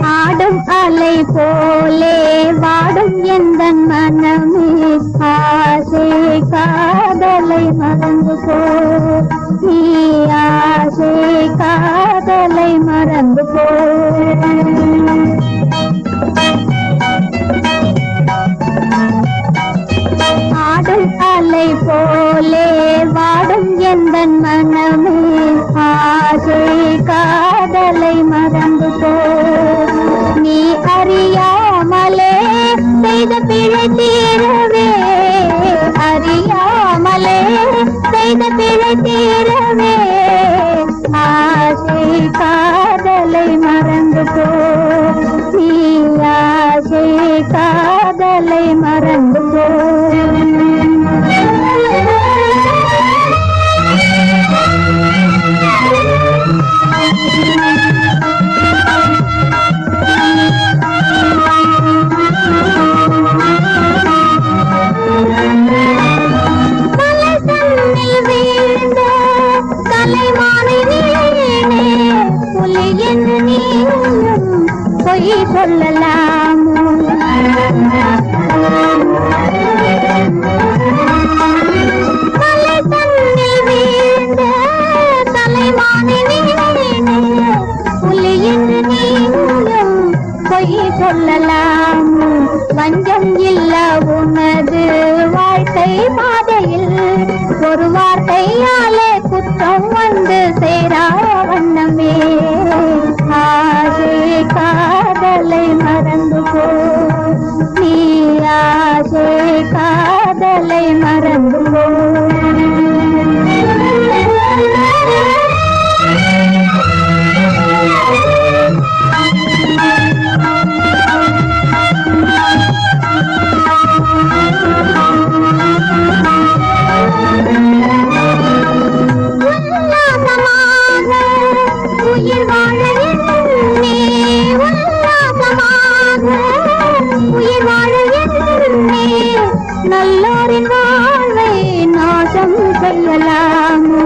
ஆடும் அலை போலே வாடும் எந்த மனமே. ஆசை காதலை மறந்து போ. நீ ஆசை காதலை மறந்து போ. காதலை மறந்து போ நீ ஆசை காதலை மறந்து போ பொய் சொல்லலாம்? வஞ்சம் இல்லை காதலை மறந்து போ. சொல்லலாமோ?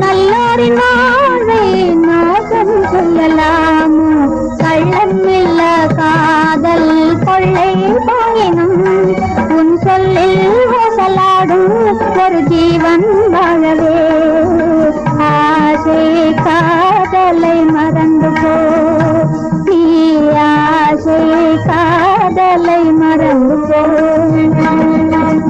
நல்லோரின் வாழ்வை நாசம் சொல்லலாமோ? கள்ளம் இல்ல காதல் கொள்ளை பாயினும் உன் சொல்லில் ஊசலாடும் ஒரு ஜீவன் வாழவே. ஆசை காதலை மறந்து போ. நீ ஆசை காதலை மறந்து